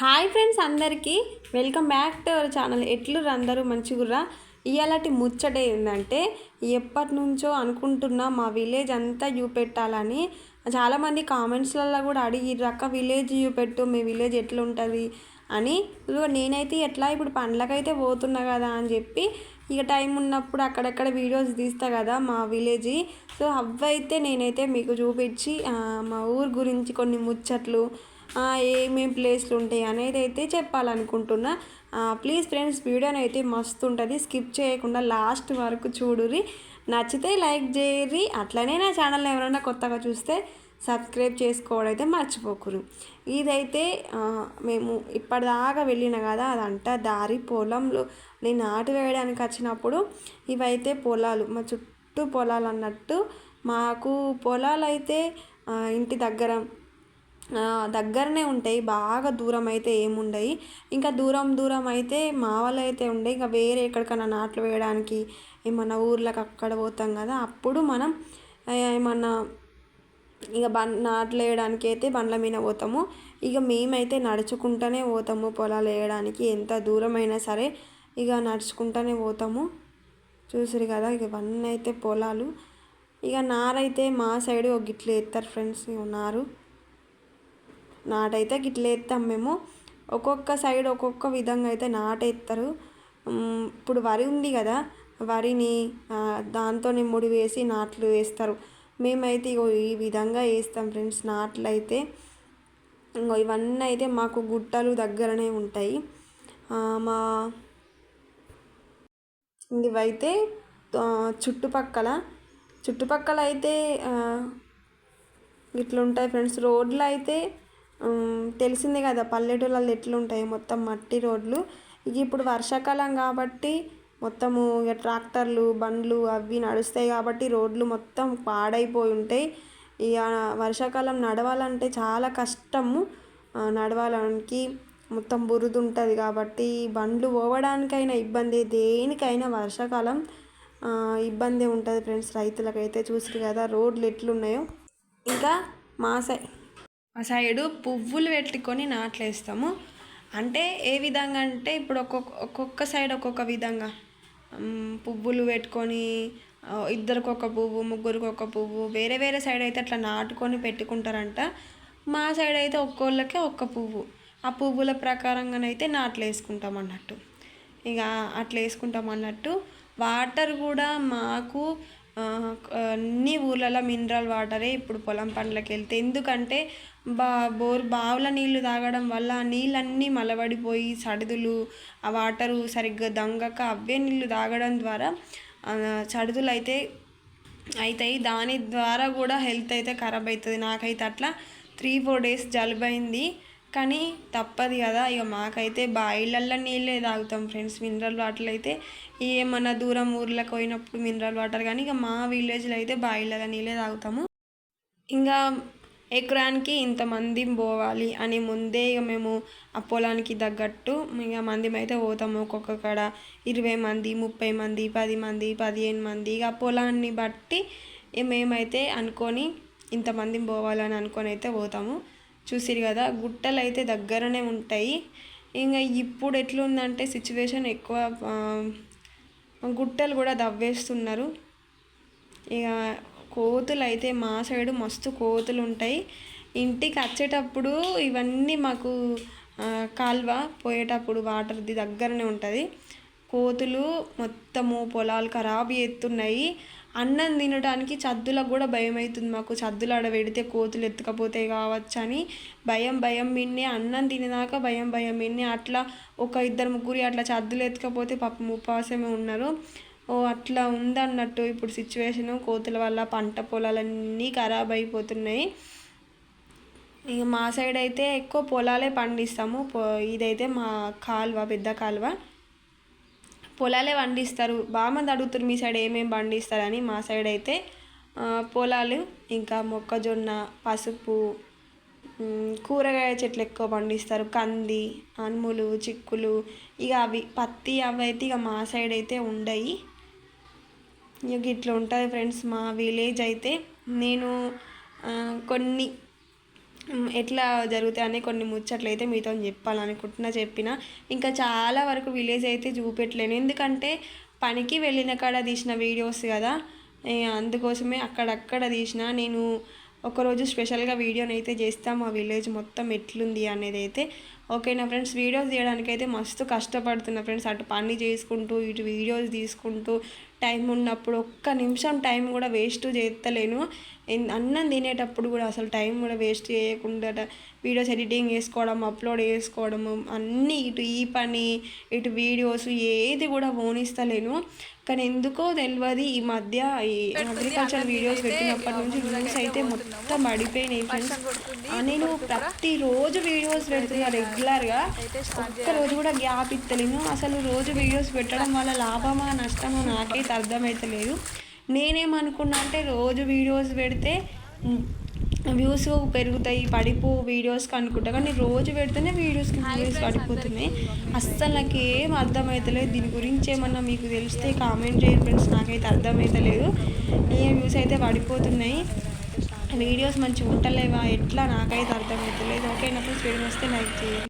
Hi friends అందరికీ. Welcome back to our channel ఎట్లు అందరూ? మంచిగుర్రా? ఇలాంటి ముచ్చట ఏంటంటే ఎప్పటి నుంచో అనుకుంటున్నా మా విలేజ్ అంతా చూపెట్టాలని. చాలామంది కామెంట్స్లలో కూడా అడిగి రక్క విలేజ్ చూపెట్టు మీ విలేజ్ ఎట్లుంటుంది? అని. నేనైతే ఎట్లా ఇప్పుడు పండ్లకైతే పోతున్నా కదా అని చెప్పి ఇక టైం ఉన్నప్పుడు అక్కడక్కడ వీడియోస్ తీస్తా కదా మా విలేజ్. సో అవైతే నేనైతే మీకు చూపించి మా ఊరు గురించి కొన్ని ముచ్చట్లు ఏమేం ప్లేస్లు ఉంటాయి అనేది అయితే చెప్పాలనుకుంటున్నా. ప్లీజ్ ఫ్రెండ్స్ వీడియోని అయితే మస్తు ఉంటుంది. స్కిప్ చేయకుండా లాస్ట్ వరకు చూడురి నచ్చితే లైక్ చేయరి అట్లనే నా ఛానల్ ఎవరైనా కొత్తగా చూస్తే సబ్స్క్రైబ్ చేసుకోవడం అయితే మర్చిపోకురు ఇదైతే మేము ఇప్పటిదాకా వెళ్ళిన కదా అదంట దారి పొలంలో. నేను నాటు వేయడానికి వచ్చినప్పుడు ఇవైతే పొలాలు మా చుట్టూ పొలాలు అన్నట్టు మాకు పొలాలు అయితే ఇంటి దగ్గర దగ్గరనే ఉంటాయి బాగా దూరం అయితే ఏముండయి. ఇంకా దూరం దూరం అయితే మా వాళ్ళు అయితే ఉండే ఇంకా వేరే ఎక్కడికైనా నాట్లు వేయడానికి ఏమన్నా ఊర్లకు అక్కడ పోతాం కదా అప్పుడు మనం ఏమన్నా ఇక బం నాట్లు వేయడానికి అయితే బండ్ల మీద పోతాము. ఇక మేమైతే నడుచుకుంటూనే పోతాము పొలాలు వేయడానికి ఎంత దూరమైనా సరే ఇక నడుచుకుంటూనే పోతాము. చూసిరు కదా ఇక ఇవన్నీ అయితే పొలాలు. ఇక నారైతే మా సైడ్ ఒక గిట్లు ఎత్తారు ఫ్రెండ్స్ ఉన్నారు. నారు నాటైతే గిట్ల వేస్తాం మేము. ఒక్కొక్క సైడ్ ఒక్కొక్క విధంగా అయితే నాటేస్తారు ఇప్పుడు వరి ఉంది కదా వరిని దాంతోనే ముడి వేసి నాట్లు వేస్తారు. మేమైతే ఇగో ఈ విధంగా వేస్తాం ఫ్రెండ్స్ నాట్లు అయితే ఇంకో ఇవన్నీ అయితే మాకు గుట్టలు దగ్గరనే ఉంటాయి. మా ఇవైతే చుట్టుపక్కల చుట్టుపక్కల అయితే ఇట్లుంటాయి ఉంటాయి ఫ్రెండ్స్. రోడ్లు అయితే తెలిసిందే కదా పల్లెటూళ్ళలో ఎట్లుంటాయి మొత్తం మట్టి రోడ్లు. ఇక ఇప్పుడు వర్షాకాలం కాబట్టి మొత్తము ఇక ట్రాక్టర్లు బండ్లు అవి నడుస్తాయి కాబట్టి రోడ్లు మొత్తం పాడైపోయి ఉంటాయి. ఇక వర్షాకాలం నడవాలంటే చాలా కష్టము. నడవడానికి మొత్తం బురద ఉంటుంది కాబట్టి బండ్లు పోవడానికైనా ఇబ్బంది దేనికైనా వర్షాకాలం ఇబ్బంది ఉంటుంది ఫ్రెండ్స్ రైతులకైతే చూసారు కదా రోడ్లు ఎట్లున్నాయో. ఇంకా మా సై మా సైడు పువ్వులు పెట్టుకొని నాట్లేస్తాము. అంటే ఏ విధంగా అంటే ఇప్పుడు ఒక్కొక్క ఒక్కొక్క సైడ్ ఒక్కొక్క విధంగా. పువ్వులు పెట్టుకొని ఇద్దరికి ఒక పువ్వు ముగ్గురికి ఒక పువ్వు వేరే వేరే సైడ్ అయితే అట్లా నాటుకొని పెట్టుకుంటారంట. మా సైడ్ అయితే ఒక్కోళ్ళకే ఒక్క పువ్వు. ఆ పువ్వుల ప్రకారంగానైతే నాట్లు వేసుకుంటాం అన్నట్టు. ఇక అట్లా వేసుకుంటాం అన్నట్టు. వాటర్ కూడా మాకు అన్ని ఊర్లలో మినరల్ వాటరే ఇప్పుడు పొలం పండ్లకి వెళ్తే. ఎందుకంటే బా బోర్ బావుల నీళ్ళు తాగడం వల్ల నీళ్ళన్నీ మలబడిపోయి సడుదులు ఆ వాటరు సరిగ్గా దంగక అవే నీళ్ళు తాగడం ద్వారా ఆ, సడుదులు అయితే అవుతాయి దాని ద్వారా కూడా హెల్త్ అయితే ఖరాబ్ అవుతుంది నాకైతే అట్లా త్రీ ఫోర్ డేస్ జలుబు అయింది. కానీ తప్పదు కదా. ఇక మాకైతే బాయిలల్లో నీళ్ళే తాగుతాం ఫ్రెండ్స్. మినరల్ వాటర్ అయితే ఏమన్నా దూరం ఊర్లకు పోయినప్పుడు మినరల్ వాటర్ కానీ ఇక మా విలేజ్లో అయితే బాయిలలో నీళ్ళే తాగుతాము. ఇంకా ఎకరానికి ఇంతమంది పోవాలి అని ముందే ఇక మేము ఆ పొలానికి తగ్గట్టు ఇక మంది అయితే పోతాము ఒక్కొక్క కాడ ఇరవై మంది ముప్పై మంది పది మంది పదిహేను మంది ఇక ఆ పొలాన్ని బట్టి మేమైతే అనుకొని ఇంతమంది పోవాలని అనుకొని అయితే పోతాము. చూసిరు కదా గుట్టలు అయితే దగ్గరనే ఉంటాయి. ఇంకా ఇప్పుడు ఎట్లుందంటే సిచ్యువేషన్ ఎక్కువ గుట్టలు కూడా దవ్వేస్తున్నారు. ఇక కోతులు అయితే మా సైడు మస్తు కోతులు ఉంటాయి ఇంటికి వచ్చేటప్పుడు ఇవన్నీ మాకు కాల్వ పోయేటప్పుడు వాటర్ది దగ్గరనే ఉంటుంది. కోతులు మొత్తము పొలాలు ఖరాబ్ చేస్తున్నాయి. అన్నం తినడానికి చద్దులకు కూడా భయం అవుతుంది మాకు. చద్దులు ఆడ పెడితే కోతులు ఎత్తుకపోతాయి కావచ్చు అని భయం భయం మిన్నే అన్నం తినేదాకా భయం భయం మిన్నే అట్లా ఒక ఇద్దరు ముగ్గురు అట్లా చద్దులు ఎత్తుకపోతే పాపం ఉపవాసమే ఉన్నారు ఓ అట్లా ఉందన్నట్టు ఇప్పుడు సిచ్యువేషను కోతుల వల్ల పంట పొలాలన్నీ ఖరాబ్ అయిపోతున్నాయి. ఇక మా సైడ్ అయితే ఎక్కువ పొలాలే పండిస్తాము. ఇదైతే మా కాలువ పెద్ద కాలువ. పొలాలే పండిస్తారు. బాగా అడుగుతారు మీ సైడ్ ఏమేమి పండిస్తారని. మా సైడ్ అయితే పొలాలు ఇంకా మొక్కజొన్న పసుపు కూరగాయ చెట్లు ఎక్కువ పండిస్తారు. కంది అనుములు చిక్కులు ఇక అవి పత్తి అవి అయితే ఇక మా సైడ్ అయితే ఉండయి. ఇక ఇట్లా ఉంటుంది ఫ్రెండ్స్ మా విలేజ్ అయితే. నేను కొన్ని ఎట్లా జరుగుతాయి కొన్ని ముచ్చట్లు అయితే మీతో చెప్పాలనుకుంటున్నా చెప్పిన. ఇంకా చాలా వరకు విలేజ్ అయితే చూపెట్టలేను. ఎందుకంటే పనికి వెళ్ళిన కాడ తీసిన వీడియోస్ కదా. అందుకోసమే అక్కడక్కడ తీసిన. నేను ఒకరోజు స్పెషల్గా వీడియోని అయితే చేస్తాం మా విలేజ్ మొత్తం ఎట్లుంది అనేది అయితే. ఓకేనా ఫ్రెండ్స్ వీడియోస్ తీయడానికి అయితే మస్తు కష్టపడుతున్నా. ఫ్రెండ్స్ అటు పని చేసుకుంటూ ఇటు వీడియోస్ తీసుకుంటూ టైం ఉన్నప్పుడు ఒక్క నిమిషం టైం కూడా వేస్ట్ చేస్తలేను ఎన్- అన్నం తినేటప్పుడు కూడా అసలు టైం కూడా వేస్ట్ చేయకుండా వీడియోస్ ఎడిటింగ్ చేసుకోవడం అప్లోడ్ చేసుకోవడము అన్నీ ఇటు ఈ పని ఇటు వీడియోస్ ఏది కూడా పోనిస్తలేను. కానీ ఎందుకో తెలియదు ఈ మధ్య ఈ అగ్రికల్చర్ వీడియోస్ పెట్టినప్పటి నుంచి వ్యూస్ అయితే మొత్తం పడిపోయినాయి ఫ్రెండ్స్ నేను ప్రతిరోజు వీడియోస్ పెడుతున్నా రెగ్యులర్గా ఒక్కరోజు కూడా గ్యాప్ ఇస్తలేను అసలు రోజు వీడియోస్ పెట్టడం వల్ల లాభమా నష్టమా నాకైతే అర్థమవుతలేదు నేనేమనుకున్నా అంటే రోజు వీడియోస్ పెడితే వ్యూస్ పెరుగుతాయి పడిపో వీడియోస్కి అనుకుంటా. కానీ రోజు పెడితేనే వీడియోస్కి వ్యూస్ పడిపోతున్నాయి. అస్సలు నాకు ఏం అర్థమవుతలేదు దీని గురించి ఏమన్నా మీకు తెలిస్తే కామెంట్ చేయండి ఫ్రెండ్స్ నాకైతే అర్థమవుతలేదు ఏ వ్యూస్ అయితే పడిపోతున్నాయి వీడియోస్ మంచిగా ఉంటలేవా ఎట్లా? నాకైతే అర్థమవుతలేదు ఓకే నా ఫ్రెండ్స్ వీడియో వస్తే లైక్ చేయండి.